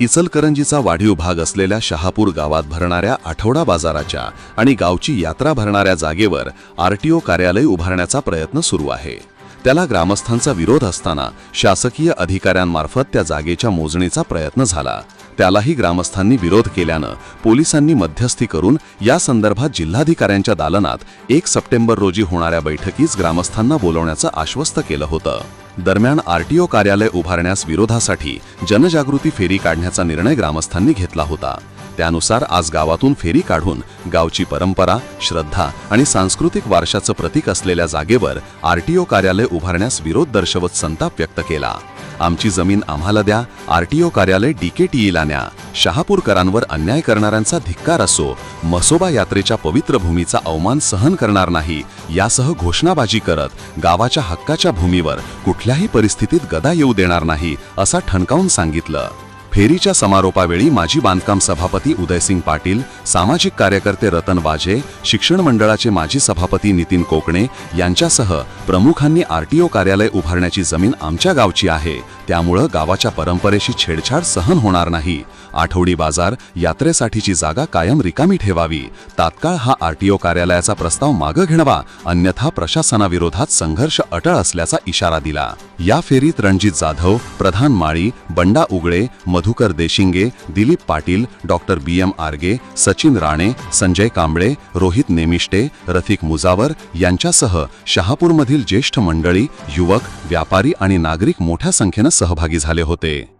इचलकरंजीचा वाढीव भाग असलेल्या शहापूर गावात भरणाऱ्या आठवडा बाजाराच्या आणि गावची यात्रा भरणाऱ्या जागेवर आरटीओ कार्यालय उभारण्याचा प्रयत्न सुरू आहे. त्याला ग्रामस्थांचा विरोध असताना शासकीय अधिकाऱ्यांमार्फत त्या जागेच्या मोजणीचा प्रयत्न झाला. त्यालाही ग्रामस्थांनी विरोध केल्यानं पोलिसांनी मध्यस्थी करून या संदर्भात जिल्हाधिकाऱ्यांच्या दालनात एक सप्टेंबर रोजी होणाऱ्या बैठकीस ग्रामस्थांना बोलवण्याचं आश्वस्त केलं होतं. दरम्यान आरटीओ कार्यालय उभारण्यास विरोधासाठी जनजागृती फेरी काढण्याचा निर्णय ग्रामस्थांनी घेतला होता. त्यानुसार आज गावातून फेरी काढून गावची परंपरा श्रद्धा आणि सांस्कृतिक वारशाचं प्रतीक असलेल्या जागेवर आरटीओ कार्यालय उभारण्यास विरोध दर्शवत संताप व्यक्त केला. आमची जमीन आम्हाला द्या आरटीओ कार्यालय डीकेटीईला न्या. शहापूरकरांवर अन्याय करणाऱ्यांचा धिक्कार असो मसोबा यात्रेच्या पवित्र भूमीचा अवमान सहन करणार नाही यासह घोषणाबाजी करत गावाच्या हक्काच्या भूमीवर कुठल्याही परिस्थितीत गदा येऊ देणार नाही असा ठणकावून सांगितलं. फेरीच्या समारोपावेळी माजी बांधकाम सभापती उदयसिंग पाटील सामाजिक कार्यकर्ते रतन वाजे शिक्षण मंडळाचे माजी सभापती नितीन कोकणे यांच्यासह प्रमुखांनी आरटीओ कार्यालय उभारण्याची जमीन आमच्या गावची आहे. त्यामुळं गावाच्या परंपरेशी छेडछाड सहन होणार नाही. आठवडी बाजार यात्रेसाठीची जागा कायम रिकामी ठेवावी. तात्काळ हा आरटीओ कार्यालयाचा प्रस्ताव मागं घेणावा अन्यथा प्रशासनाविरोधात संघर्ष अटळ असल्याचा इशारा दिला. या फेरीत Ranjit Jadhav Pradhan Mali Banda Ugale Madhukar Deshinge Dilip Patil doctor B M Arge Sachin Rane Sanjay Kamble Rohit Nemishte Rafiq Mujawar यांच्यासह शहापूरमधील ज्येष्ठ मंडळी युवक व्यापारी आणि नागरिक मोठ्या संख्येनं सहभागी झाले होते.